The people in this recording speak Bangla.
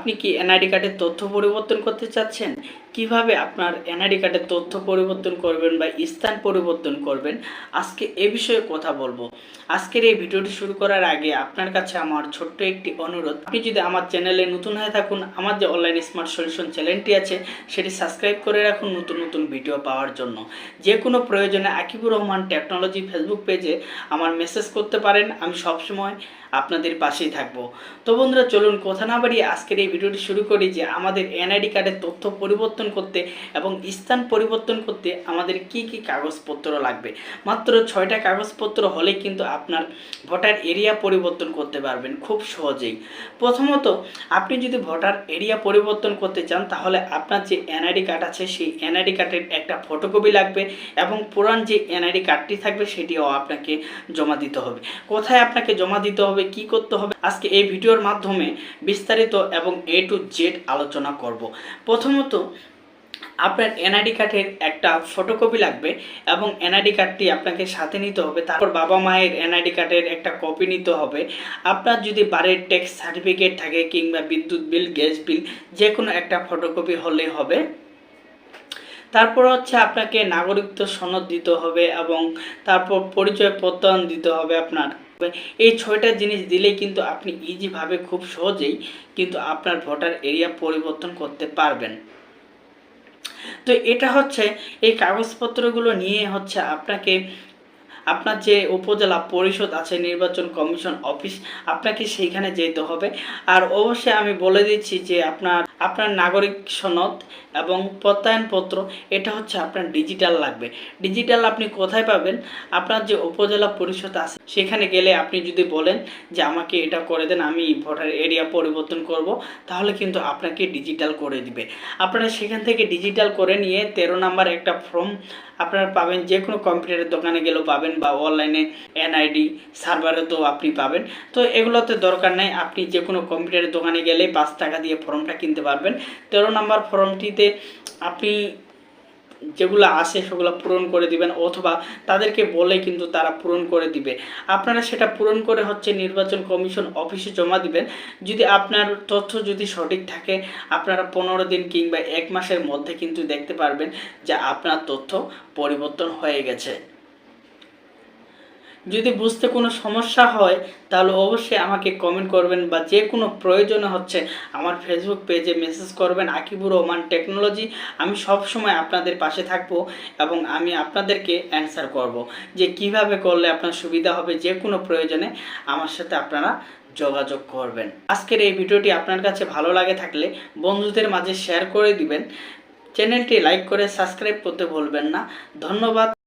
আপনি কি এনআইডি কার্ডের তথ্য পরিবর্তন করতে চাচ্ছেন? কীভাবে আপনার এনআইডি কার্ডের তথ্য পরিবর্তন করবেন বা স্থান পরিবর্তন করবেন? আজকে এ বিষয়ে কথা বলব। আজকের এই ভিডিওটি শুরু করার আগে আপনার কাছে আমার ছোট্ট একটি অনুরোধ। আপনি যদি আমার চ্যানেলে নতুন হয়ে থাকুন, আমার যে অনলাইন স্মার্ট সলিউশন চ্যানেলটি আছে, সেটি সাবস্ক্রাইব করে রাখুন নতুন নতুন ভিডিও পাওয়ার জন্য। যে কোনো প্রয়োজনে আকিবুর রহমান টেকনোলজি ফেসবুক পেজে আমার মেসেজ করতে পারেন, আমি সবসময় আপনাদের পাশেই থাকব। তো বন্ধুরা, চলুন, কথা না বাড়িয়ে আজকের এই ভিডিওটি শুরু করি যে আমাদের এনআইডি কার্ডের তথ্য পরিবর্তন করতে এবং স্থান পরিবর্তন করতে আমাদের কি কি কাগজপত্র লাগবে। মাত্র ছয়টা কাগজপত্র হলে কিন্তু আপনার ভোটার এরিয়া পরিবর্তন করতে পারবেন খুব সহজেই। প্রথমত, আপনি যদি ভোটার এরিয়া পরিবর্তন করতে চান, তাহলে আপনার যে এনআইডি কার্ড আছে, সেই এনআইডি কার্ডের একটা ফটোকপি লাগবে এবং পুরান যে এনআইডি কার্ডটি থাকবে, সেটিও আপনাকে জমা দিতে হবে। কোথায় আপনাকে জমা দিতে হবে, কি করতে হবে, আজকে এই ভিডিওর মাধ্যমে বিস্তারিত এবং এ টু জেড আলোচনা করব। প্রথমত, আপনার এনআইডি কার্ডের একটা ফটোকপি লাগবে এবং এনআইডি কার্ডটি আপনাকে সাথে নিতে হবে। তারপর বাবা মায়ের এনআইডি কার্ডের একটা কপি নিতে হবে। আপনার যদি বাড়ির ট্যাক্স সার্টিফিকেট থাকে কিংবা বিদ্যুৎ বিল, গ্যাস বিল যে কোনো একটা ফটোকপি হলেই হবে। তারপর হচ্ছে আপনাকে নাগরিকত্ব সনদ দিতে হবে এবং তারপর পরিচয় প্রত্যয়ন দিতে হবে আপনার। এই ছয়টা জিনিস দিলেই কিন্তু আপনি ইজিভাবে খুব সহজেই কিন্তু আপনার ভোটার এরিয়া পরিবর্তন করতে পারবেন। তো এটা হচ্ছে এই কাগজপত্রগুলো নিয়ে হচ্ছে আপনাকে আপনার যে উপজেলা পরিষদ আছে, নির্বাচন কমিশন অফিস, আপনাকে সেইখানে যেতে হবে। আর অবশ্যই আমি বলে দিচ্ছি যে আপনার আপনার নাগরিক সনদ এবং প্রত্যয়নপত্র, এটা হচ্ছে আপনার ডিজিটাল লাগবে। ডিজিটাল আপনি কোথায় পাবেন? আপনার যে উপজেলা পরিষদ আছে, সেখানে গেলে আপনি যদি বলেন যে আমাকে এটা করে দেন, আমি ভোটার এরিয়া পরিবর্তন করব, তাহলে কিন্তু আপনাকে ডিজিটাল করে দিবে। আপনারা সেখান থেকে ডিজিটাল করে নিয়ে তেরো নাম্বার একটা ফর্ম আপনারা পাবেন যে কোনো কম্পিউটারের দোকানে গেলেও পাবেন বা অনলাইনে এনআইডি সার্ভারে তো আপনি পাবেন। তো এগুলোতে দরকার নেই, আপনি যে কোনো কম্পিউটারের দোকানে গেলে পাঁচ টাকা দিয়ে ফর্মটা কিনতে পারবেন। তেরো নম্বর ফর্মটিতে আপনি যেগুলো আসে সেগুলো পূরণ করে দিবেন, অথবা তাদেরকে বলে কিন্তু তারা পূরণ করে দিবে। আপনারা সেটা পূরণ করে হচ্ছে নির্বাচন কমিশন অফিসে জমা দিবেন। যদি আপনার তথ্য যদি সঠিক থাকে, আপনারা পনেরো দিন কিংবা এক মাসের মধ্যে কিন্তু দেখতে পারবেন যে আপনার তথ্য পরিবর্তন হয়ে গেছে। যদি বুঝতে কোনো সমস্যা হয়, তাহলে অবশ্যই আমাকে কমেন্ট করবেন বা যে কোনো প্রয়োজনে হচ্ছে আমার ফেসবুক পেজে মেসেজ করবেন। আকিবুর রহমান টেকনোলজি আমি সব সময় আপনাদের পাশে থাকব এবং আমি আপনাদেরকে অ্যান্সার করব যে কীভাবে করলে আপনার সুবিধা হবে যে কোনো প্রয়োজনে আমার সাথে আপনারা যোগাযোগ করবেন। আজকের এই ভিডিওটি আপনার কাছে ভালো লাগে থাকলে বন্ধুদের মাঝে শেয়ার করে দিবেন। চ্যানেলটি লাইক করে সাবস্ক্রাইব করতে ভুলবেন না। ধন্যবাদ।